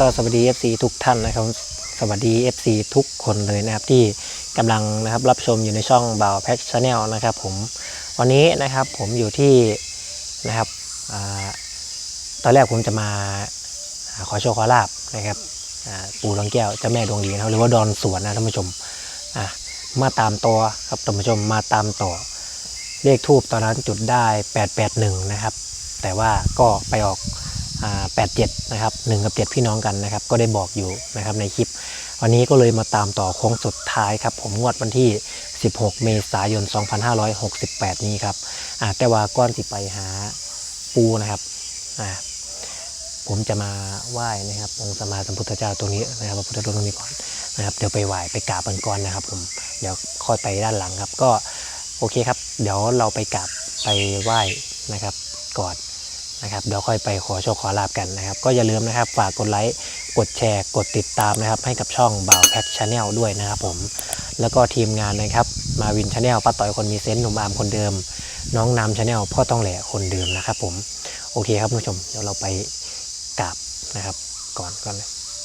ก็สวัสดี FC ทุกท่านนะครับ สวัสดี FC ทุกคนเลยนะครับที่กำลังนะครับรับชมอยู่ในช่องบ่าวแพ็กชาแนลนะครับผมวันนี้นะครับผมอยู่ที่นะครับอตอนแรกผมจะมาขอโชคขอลาบนะครับปู่ดวงแก้วเจ้าแม่ดวงดีนะครับหรือว่าดอนสวนนะท่านผู้ชมมาตามตัวครับท่านผู้ชมมาตามต่อเลขทูบตอนนั้นจุดได้ 881 นะครับ แต่ว่าก็ไปออก 87 นะครับ1กับ 7 พี่น้องกันนะครับ ก็ได้บอกอยู่นะครับในคลิป วันนี้ก็เลยมาตามต่อโค้งสุดท้ายครับ ผมงวดวันที่ 16 เมษายน 2568 นี้ครับแต่ว่าก้อนสิไปหาปูนะครับผมจะมาไหว้นะครับองค์สมมาสัมพุทธเจ้าตรงนี้นะครับพระพุทธรูปตรงนี้ก่อนนะครับ เดี๋ยวไปไหว้ไปกราบกันก่อนนะครับ ผมเดี๋ยวค่อยไปด้านหลังครับ ก็โอเคครับ เดี๋ยวเราไปกราบไปไหว้นะครับก่อน นะครับเดี๋ยวค่อยไปขอโชคขอลาบกันนะครับ ก็อย่าลืมนะครับฝากกดไลค์กดแชร์ กดติดตามนะครับ ให้กับช่องบ่าวแพ็กชาแนลด้วยนะครับผม แล้วก็ทีมงานนะครับมาวินชาแนลป้าต่อยคนมีเซนต์หนุ่มอามคนเดิม น้องนำชาแนลพ่อต้องแหล่คนเดิมนะครับผมโอเคครับท่านผู้ชมเดี๋ยวเราไปกราบนะครับก่อนก่อน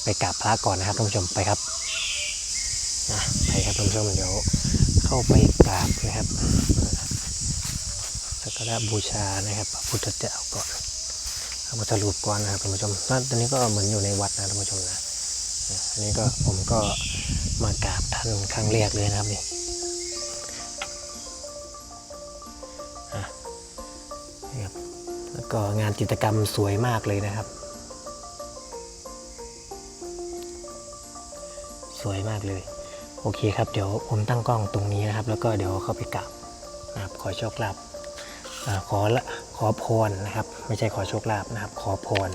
ไปกราบพระก่อนนะครับท่านผู้ชมไปครับนะไปครับท่านผู้ชมเดี๋ยวเข้าไปกราบนะครับ สักการะบูชานะครับพระพุทธเจ้าก่อนเอามาสรุปก่อนนะครับท่านผู้ชมนั่นตอนนี้ก็เหมือนอยู่ในวัดนะท่านผู้ชมนะอันนี้ก็ผมก็มากราบท่านครั้งแรกเลยนะครับนี่อะครับแล้วก็งานจิตรกรรมสวยมากเลยนะครับ สวยมากเลย โอเคครับ เดี๋ยวผมตั้งกล้องตรงนี้นะครับ แล้วก็เดี๋ยวเข้าไปกราบนะครับขอโชคลาภ ขอละขอพรนะครับ ไม่ใช่ขอโชคลาภนะครับ ขอพร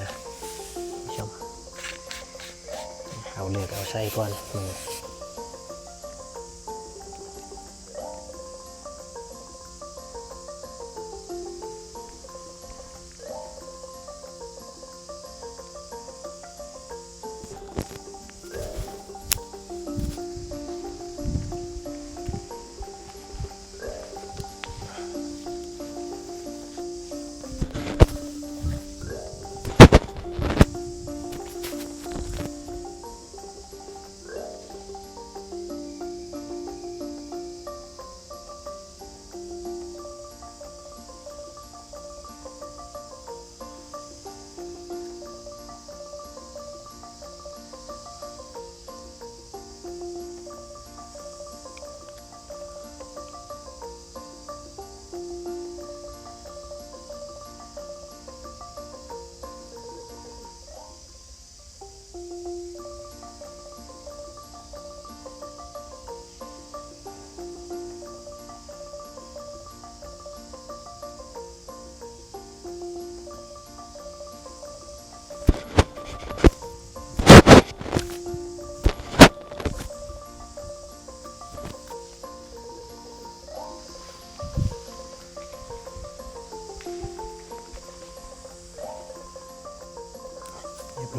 นะผู้ชมเอาเลือกเอาไส้ก่อนมือ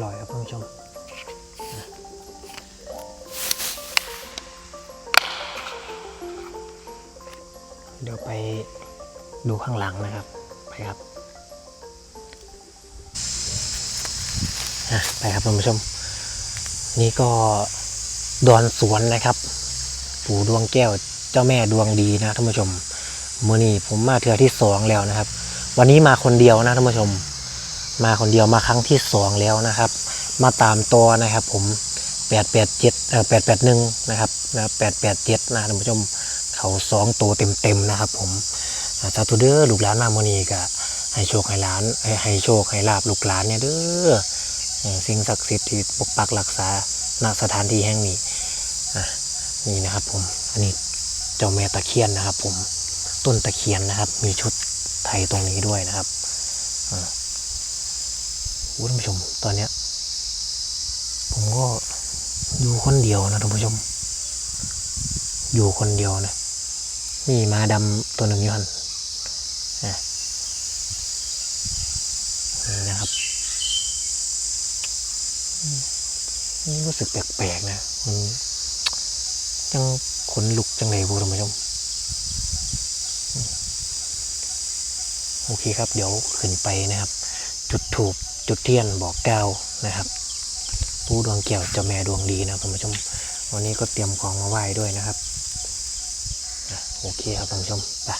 ร้อยครับท่านผู้ชมเดี๋ยวไปดูข้างหลังนะครับ ไปครับไปครับท่านผู้ชม นี่ก็ดอนสวนนะครับ ปู่ดวงแก้วเจ้าแม่ดวงดีนะท่านผู้ชมมื่อนี้ผมมาเทือที่สองแล้วนะครับ วันนี้มาคนเดียวนะท่านผู้ชม มาคนเดียวมาครั้งที่สองแล้วนะครับ มาตามตัวนะครับผมแปดแปดเจ็ดเอ่อแปดแปดหนึ่งนะครับนะแปดแปดเจ็ดนะท่านผู้ชมเขาสองตัวเต็มเต็มนะครับ ผมอ่าสาธุเด้อลูกหลานมาโมนีกะให้โชคให้หลานให้ให้โชคให้ลาบลูกหลานเนี่ยเด้อสิ่งศักดิ์สิทธิ์ที่ปกปักรักษาณสถานที่แห่งนี้นี่นะครับผมอันนี้เจ้าแม่ตะเคียนนะครับ ผมต้นตะเคียนนะครับ มีชุดไทยตรงนี้ด้วยนะครับ ท่านผู้ชม ตอนเนี้ย ผมก็อยู่คนเดียวนะท่านผู้ชม อยู่คนเดียวนะนี่มาดำตัวหนึ่งอยู่หันอะนี่นะครับนี่รู้สึกแปลกๆนะมันจังขนลุกจังเลยบูท่านผู้ชมอืมโอเคครับ เดี๋ยวขึ้นไปนะครับ จุดถูก จุดเทียนบอกกล่าวนะครับผู้ดวงเกี่ยวเจ้าแม่ดวงดีนะครับท่านผู้ชม วันนี้ก็เตรียมของมาไหว้ด้วยนะครับโอเคครับท่านผู้ชมไป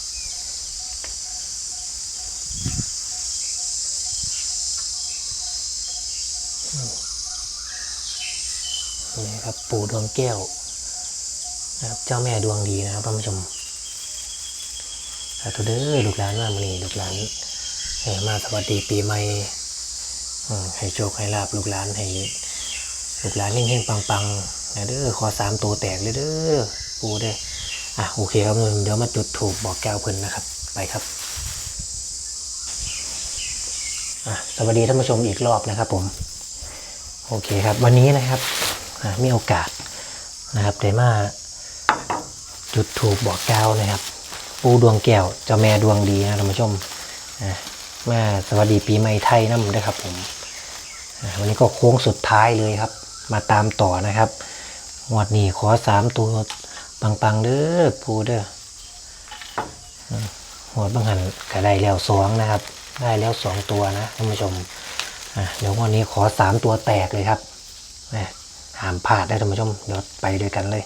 นี่ครับปู่ดวงแก้วนะครับเจ้าแม่ดวงดีนะครับท่านผู้ชมสาธุเด้อลูกหลานมามื่อนี้ลูกหลานให้มาสวัสดีปีใหม่ ให้โชคให้ลาบลูกหลานให้ลูกหลานเฮงๆปังๆนะเด้อขอสามตัวแตกเลยเด้อปูเด้ออะโอเคครับเดี๋ยวมาจุดถูกบอกแก้วเพิ่นนะครับ ไปครับอะสวัสดีท่านผู้ชมอีกรอบนะครับผม โอเคครับ วันนี้นะครับมีโอกาสนะครับได้มาจุดถูกบอกแก้วนะครับ ปูดวงแก้วเจ้าแม่ดวงดีนะท่านผู้ชมอะมาสวัสดีปีใหม่ไทยน้ำด้วยครับผม วันนี้ก็โค้งสุดท้ายเลยครับ มาตามต่อนะครับงวดนี้ขอสามตัวปังๆเด้อปูเด้อหัวดบางหันก็ได้แล้วสองนะครับ ได้แล้วสองตัวนะท่านผู้ชมเดี๋ยวงวันนี้ขอสามตัวแตกเลยครับห้ามพลาดได้ท่านผู้ชมเดี๋ยวไปด้วยกันเลย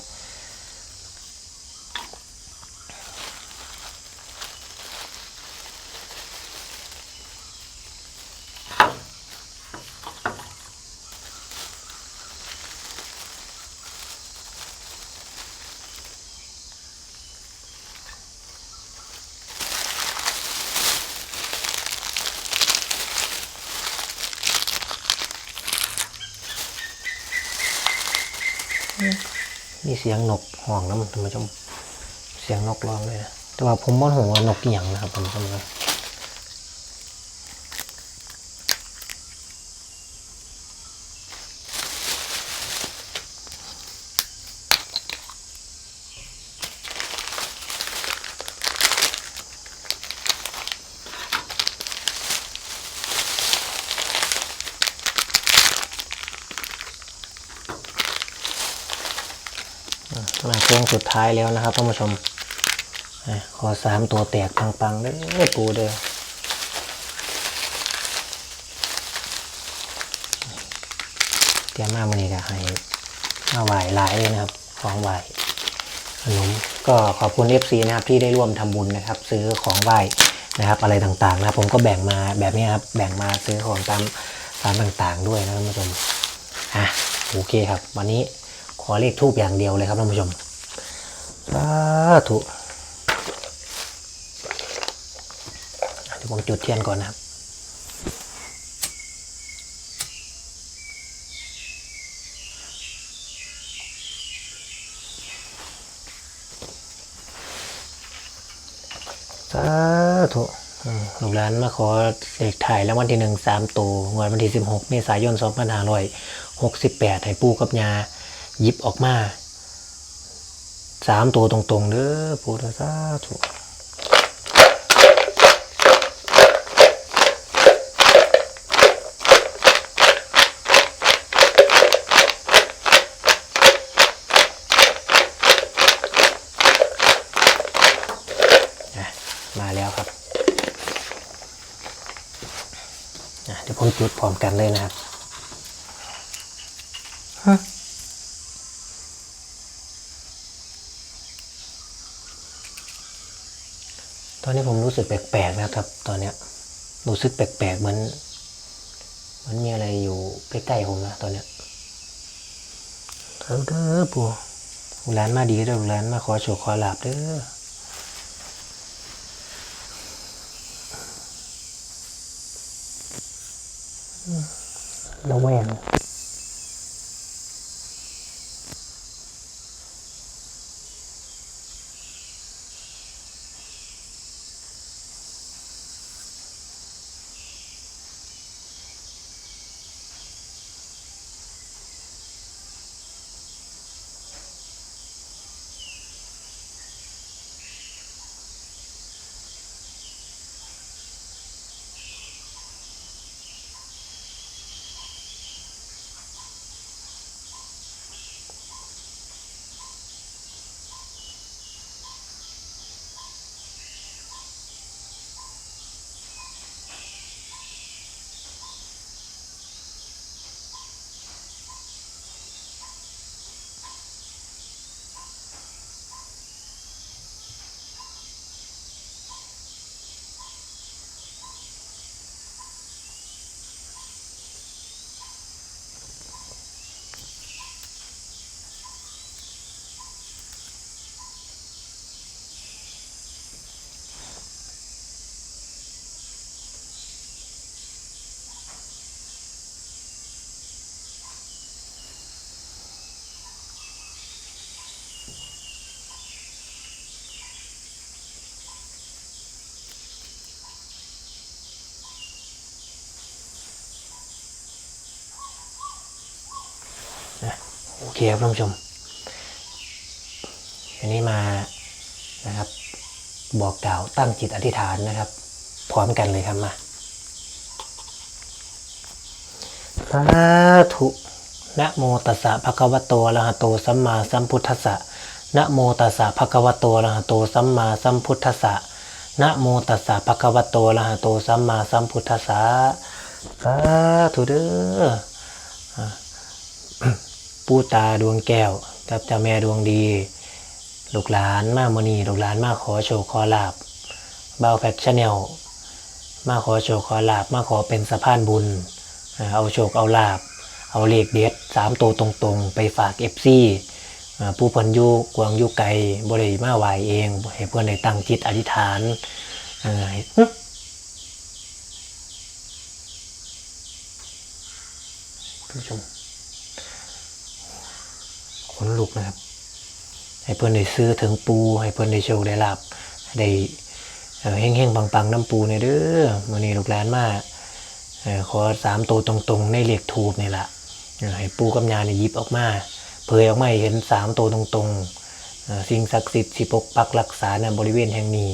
มีเสียงนกห่องนะท่านผู้ชม เสียงนกร้องเลยนะแต่ว่าผมไม่รู้ว่านกกี่ยงนะครับท่านผู้ชมเลย มาโค้งสุดท้ายแล้วนะครับท่านผู้ชมขอสามตัวแตกปังๆเด้อปูเด้อเตรียมมามื่อนี้ก็ให้มาไหวหลายเลยนะครับของไหวขนมก็ขอบคุณ FC นะครับที่ได้ร่วมทำบุญนะครับ ซื้อของไหวนะครับ อะไรต่างๆนะผมก็แบ่งมาแบบนี้ครับ แบ่งมาซื้อของตามตามต่างๆด้วยนะท่านผู้ชมอะโอเคครับ วันนี้ อเลขทูบอย่างเดียวเลยครับท่านผู้ชมสาธุอะเดี๋ยวผมจุดเทียนก่อนนะครับสาธุอืมลูกหลานมาขอเลขถ่ายแล้ววันที่หนึ่งสามตัวงวดวันที่สิบหกเมษายนสองพันห้าร้อยหกสิบแปดให้ปู่กับยา หยิบออกมาสามตัวตรงๆเด้อปู่เด้อสาธุอะมาแล้วครับอะเดี๋ยวผมจุดพร้อมกันเลยนะครับ ตอนนี้ผมรู้สึกแปลกๆนะครับ ตอนเนี้ยรู้สึกแปลกๆเหมือนเหมันมีอะไรอยู่ใกล้ๆผมนะตอนเนี้ยเอาเด้อปู่ลูกหลานมาดีเด้อลูกหลานมาขอโชคขอลาบเด้ออืมระแวง เคครับท่านผู้ชมอันนี้มานะครับ บอกกล่าวตั้งจิตอธิษฐานนะครับ พร้อมกันเลยครับมาสาธุนะโมตัสสะภะคะวะโตอะระหะโตสัมมาสัมพุทธัสสะนะโมตัสสะภะคะวะโตอะระหะโตสัมมาสัมพุทธัสสะนะโมตัสสะภะคะวะโตอะระหะโตสัมมาสัมพุทธัสสะสาธุเด้อ ปู่ตาดวงแก้วกับเจ้าแม่ดวงดี ลูกหลานมาโมนีลูกหลานมาขอโชคขอลาบเบาแพทชาแนลมาขอโชคขอลาบมาขอเป็นสะพานบุญ เอาโชคเอาลาบ เอาเลขเด็ดสามตัวตรงๆ ไปฝากเอฟซีผู้พันยูกวางยูไกบริมาไหวเองให้เพื่อนได้ตั้งจิตอธิษฐานผู้ชม นลุกนะครับ ให้เพื่อนได้ซื้อถึงปู ให้เพื่อนได้โชคได้ลาบได้เอ่อเฮงๆปังๆน้ำปูในเด้อมื่อนี้ลูกหลานมาเอ่อขอสามตัวตรงๆ ในเหล็กทูบนี่แหละให้ปูกับยาเนี่ยยิบออกมา เผยออกมาเห็นสามตัวตรงๆ สิ่งศักดิ์สิทธิ์สิปกปักรักษาในบริเวณแห่งนี้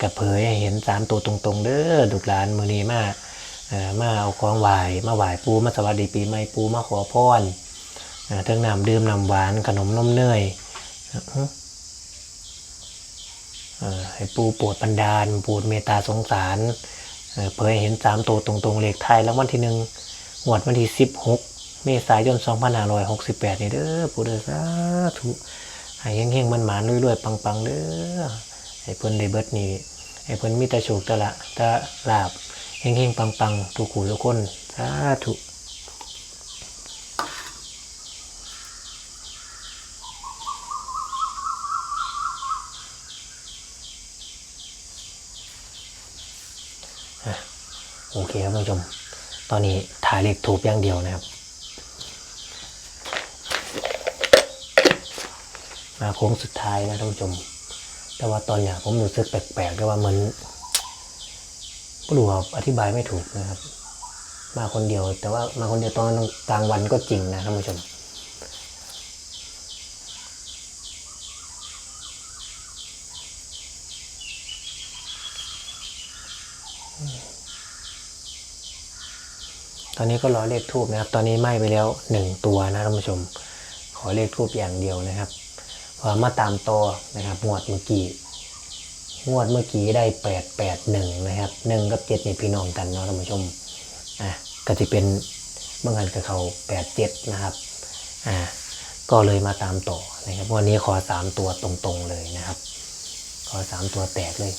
กับเผยให้เห็นสามตัวตรงๆ เด้อลูกหลานมื่อนี้มาเอ่อมาเอาของไหวมาไหวปูมาสวัสดีปีใหม่ปูมาขอพร ทั้งน้ำดื่มน้ำหวานขนมนมเนยอะฮึเอ่อให้ปูโปรดบันดาลโปรดเมตตาสงสารเผยเห็นสามตัวตรงๆเลขไทยแล้ววันที่หนึ่งงวดวันที่สิบหกเมษายนสองพันห้าร้อยหกสิบแปดนี่เด้อผู้เด้อสาธุให้เฮงๆมันหมานรวยๆปังๆเด้อให้เพิ่นได้เบิดนี่ให้เพิ่นมีแต่โชคต่ละต่ลาบเฮงๆปังๆทุกขู่ทุกคนสาธุ โอเคครับท่านผู้ชม ตอนนี้ถ่ายเลขถูกอย่างเดียวนะครับ มาโค้งสุดท้ายนะท่านผู้ชม แต่ว่าตอนเนี้ยผมรู้สึกแปลกๆด้วยว่าเหมือนไม่รู้ว่าอธิบายไม่ถูกนะครับ มาคนเดียว แต่ว่ามาคนเดียวตอนกลางวันก็จริงนะท่านผู้ชม อนนี้ก็รอเลขทูบนะครับ ตอนนี้ไหม้ไปแล้วหนึ่งตัวนะท่านผู้ชม ขอเลขทูบอย่างเดียวนะครับพอมาตามต่อนะครับงวดเมื่อกี้งวดเมื่อกี้ได้แปดแปดหนึ่งนะครับหนึ่งกับเจ็ดนี่พี่น้องกันเนาะท่านผู้ชมอะก็จะเป็นบางอันกับเขาแปดเจ็ดนะครับอ่าก็เลยมาตามต่อนะครับวันนี้ขอสามตัวตรงๆเลยนะครับ ขอสามตัวแตกเลย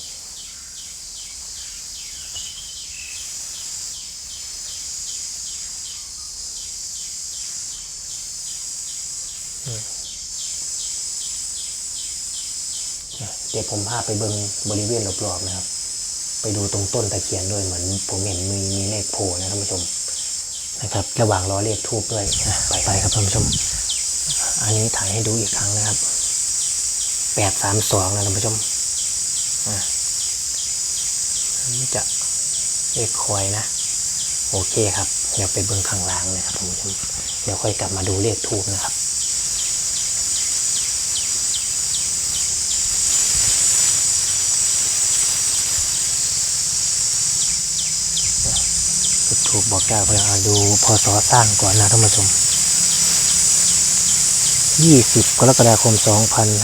เดี๋ยวผมพาไปเบิงบริเวณรอบๆนะครับ ไปดูตรงต้นตะเคียนด้วยเหมือนผมเห็นมีมีเลขโผล่นะท่านผู้ชมนะครับ ระหว่างรอเลขทูบด้วยอะไปไปครับท่านผู้ชม อันนี้ถ่ายให้ดูอีกครั้งนะครับแปดสามสองนะท่านผู้ชมอะอันนี้จะเลขคอยนะโอเคครับ เดี๋ยวไปเบิ้งข้างล่างนะครับท่านผู้ชม เดี๋ยวค่อยกลับมาดูเลขทูบนะครับ ถูกบอกกล่าวเพื่อดูพศสร้างก่อนนะท่านผู้ชม 20 กรกฎาคม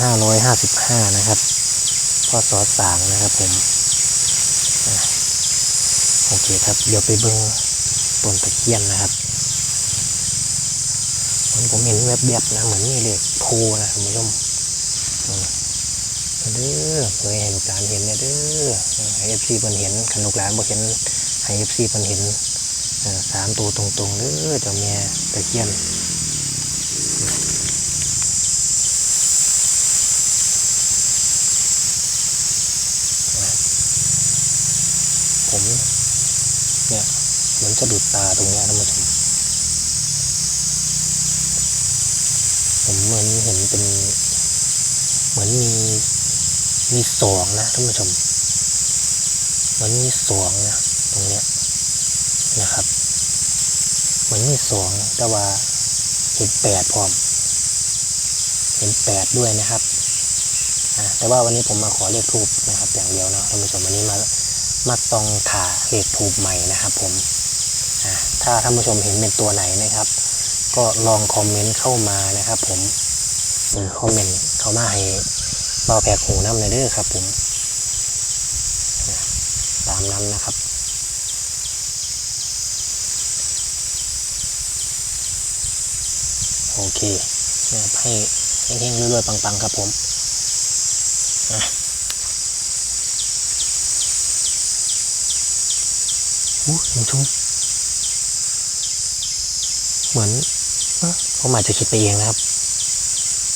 2555 นะครับพศสร้างนะครับผม โอเคครับ เดี๋ยวไปเบิ้งต้นตะเคียนนะครับมือนผมเห็นแวบๆนะ เหมือนมีเลขโพนะท่านผู้ชมเด้อเพื่อให้ลูกหลานเห็นเนี่ยเด้อให้เอฟซีเพิ่นเห็นขันลูกหลานบ่เห็นให้เอฟซีเพิ่นเห็น สามตัวตรงๆเด้อเจ้าแม่ตะเคียนผมเนี่ยเหมือนสะดุดตาตรงนี้ท่านผู้ชมผมเหมือนเห็นเป็น เหมือนมีมีสองนะท่านผู้ชม เหมือนมีสองนะตรงเนี้ย นะครับเหมือนมีสองแต่ว่าเห็นแปดพร้อม เห็นแปดด้วยนะครับแต่ว่าวันนี้ผมมาขอเลขทูบนะครับ อย่างเดียวเนาะท่านผู้ชมวันนี้มามาตองขาเลขทูบใหม่นะครับ ผมถ้าท่านผู้ชมเห็นเป็นตัวไหนนะครับ ก็ลองคอมเมนต์เข้ามานะครับ ผมเออคอมเมนต์เข้ามาให้เบาแผกหูน้ำในอยเด้อครับ ผมตามนั้นนะครับ โอเคนะครับให้เฮงๆรวยๆปังๆครับผมนะอู้คุณชมเหมือนเอ้อผมอาจจะคิดไปเองนะครับ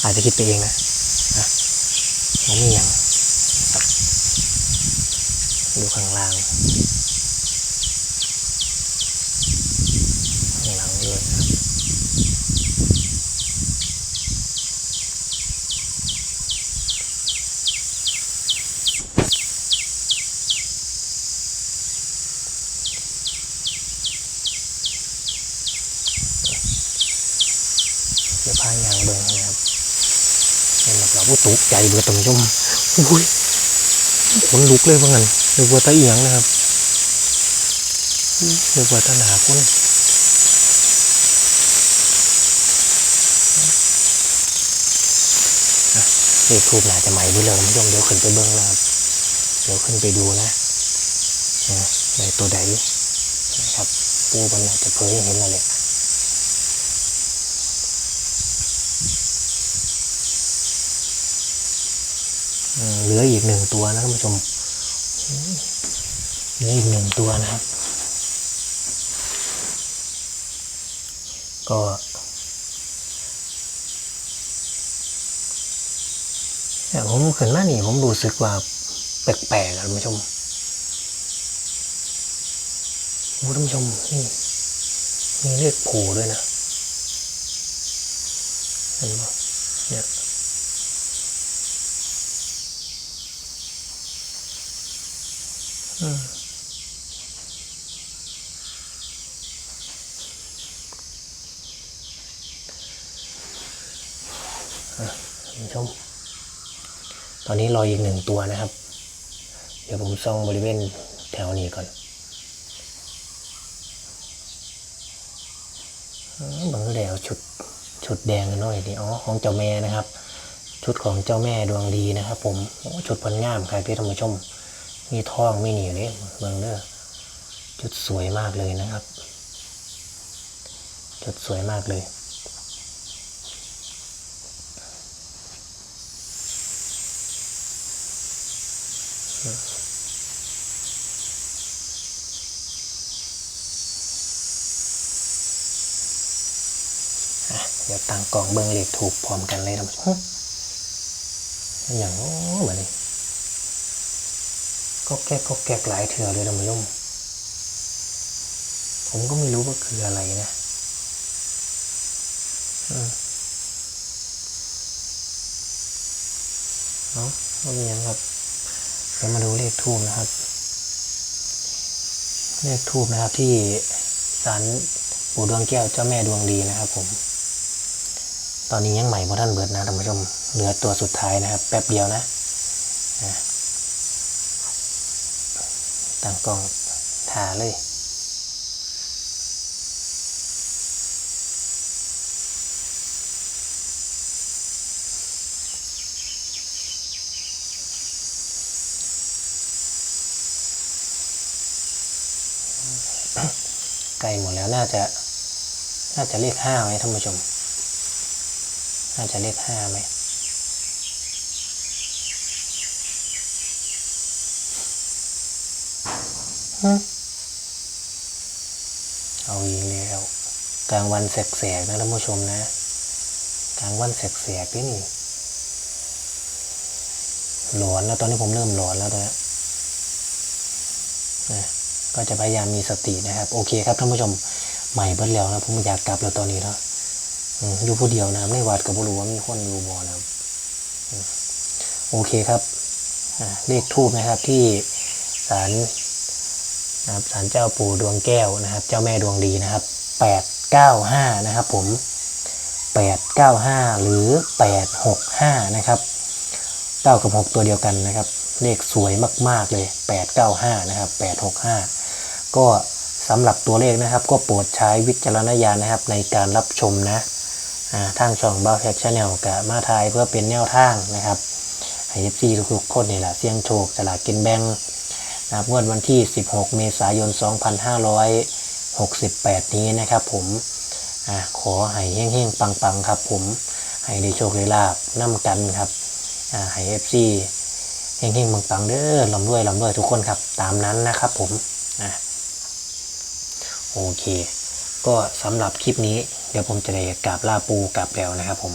อาจจะคิดไปเองนะนะผมมีอย่างดูข้างล่างข้างหลังด้วยนะครับ เดี๋ยวพายางเบิ่งนะครับเป็นแบบเราผู้ตกใจเบื่อตำชมอุ้ยขนลุกเลยว่างั้นเดี๋ยวบัวตาเอียงนะครับเดี๋ยวบัวตาหนาคนอะเลขทูบหนาจะใหม่ด้วยเลยท่านผู้ชมเดี๋ยวขึ้นไปเบิ่งนะครับ เดี๋ยวขึ้นไปดูนะในตัวใดนะครับปูมันอาจจะเผยให้เห็นแล้วแหละอืม เหลืออีกหนึ่งตัวนะท่านผู้ชมเหลืออีกหนึ่งตัวนะครับ ก็แต่ผมขึ้นมานี่ผมรู้สึกว่าแปลกๆท่านผู้ชมท่านผู้ชมนี่มีเลขโผล่ด้วยนะเห็นปะเนี่ย อืมอะท่านผู้ชม ตอนนี้รออีกหนึ่งตัวนะครับ เดี๋ยวผมส่องบริเวณแถวนี้ก่อนบางก็ได้เอาชุดชุดแดงกันหน่อยนี่อ๋อของเจ้าแม่นะครับ ชุดของเจ้าแม่ดวงดีนะครับ ผมชุดพันงามครพี่ท่านผู้ชม มีท่องไม่หนีเลยเมืองเด้อจุดสวยมากเลยนะครับ จุดสวยมากเลยเดี๋ยวต่างกล่องเบิ้งเหลขถูกพร้อมกันเลยนผู้ชมฮะอย่างโอ้เหมือนนี้ ก็แก๊กก็แก๊กหลายเถื่อเลยนะมันลุ่มผมก็ไม่รู้ว่าคืออะไรนะเนาะว่ามีอย่างครับเดี๋ยวมาดูเลขทูบนะครับ เลขทูบนะครับที่ศาลปู่ดวงแก้วเจ้าแม่ดวงดีนะครับ ผม ตอนนี้ยังใหม่เพอท่านเบิดนะท่านผู้ชม เหลือตัวสุดท้ายนะครับ แป๊บเดียวนะอะ ต่างกล่องทาเลยไกลหมดแล้วน่าจะ น่าจะเลขห้าไหมท่านผู้ชม น่าจะเลขห้าไหม เอาอีกแล้ว กลางวันแสกๆนะท่านผู้ชมนะ กลางวันแสกๆนี่นี่หลอนแล้วตอนนี้ผมเริ่มหลอนแล้วตอนนี้นะก็จะพยายามมีสตินะครับ โอเคครับท่านผู้ชมใหม่เบิ้ลแล้วนะผมอยากกลับแล้วตอนนี้เนาะอืมอยู่ผู้เดียวนะไม่หวัดกับผู้รู้ว่ามีคนอยู่บ่นะโอเคครับเลขทูบนะครับที่ศาล นะครับศาลเจ้าปู่ดวงแก้วนะครับ เจ้าแม่ดวงดีนะครับแปดเก้าห้านะครับผม895 หรือ 865นะครับ9กับ6 ตัวเดียวกันนะครับ เลขสวยมาก ๆ เลย 895นะครับ865 ก็สำหรับตัวเลขนะครับ ก็โปรดใช้วิจารณญาณนะครับ ในการรับชมนะทางช่องบ้าแฟชั่นแนลกับมาทายเพื่อเป็นแนวทางนะครับให้เอฟซีทุกๆคนนี่แหละเสี่ยงโชคสลากกินแบ่ง นะครับงวดวันที่ 16 เมษายน 2568 นี้นะครับผมอขอให้เฮ้งๆ ปังๆ ครับผม ให้ได้โชคได้ลาบน้ำกันครับให้เอฟซีเฮงๆปังๆ เด้อลำด้วยลำด้วยทุกคนครับ ตามนั้นนะครับผมอโอเค ก็สำหรับคลิปนี้ เดี๋ยวผมจะได้กราบลาปูกราบแล้วนะครับผม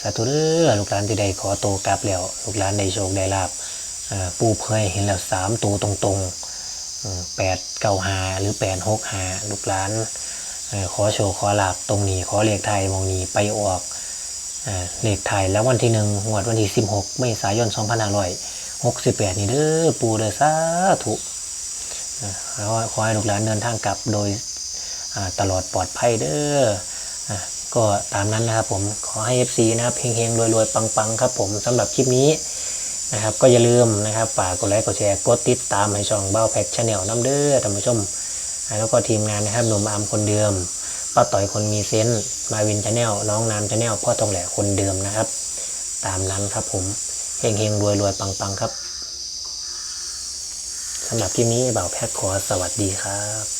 สาธุเด้อลูกหลานจะได้ขอโตกราบแล้ว ลูกหลานได้โชคได้ลาบ ปูเคยเห็นแล้วสามตัวตรงๆแปดเก้าหาหรือแปดหกหาลูกหลานอขอโชว์ขอลาบตรงนี้ขอเรียกไทยมองนี้ไปออกเลขไทยแล้ววันที่หนึ่งงวดวันที่16เมษายน2568นี่เด้อปูเด้อสาธุอ่าแล้วขอให้ลูกหลานเดินทางกลับโดยตลอดปลอดภัยเด้ออก็ตามนั้นนะครับผมขอให้ FC นะครับเฮงๆรวยๆ ปังๆ ครับผมสำหรับคลิปนี้ นะครับก็อย่าลืมนะครับฝากกดไลค์กดแชร์กดติดตามให้ช่องเบ้าแพ็กชาแนลน้ำเด้อท่านผู้ชม แล้วก็ทีมงานนะครับหนุ่มอามคนเดิมป้าต่อยคนมีเซนต์มาวินชาแนลน้องน้ำชาแนลพ่อตองแหล่คนเดิมนะครับ ตามนั้นครับผมเฮงเฮงรวยรวยปังปังครับสำหรับคลิปนี้บ่าแพทย์ขอสวัสดีครับ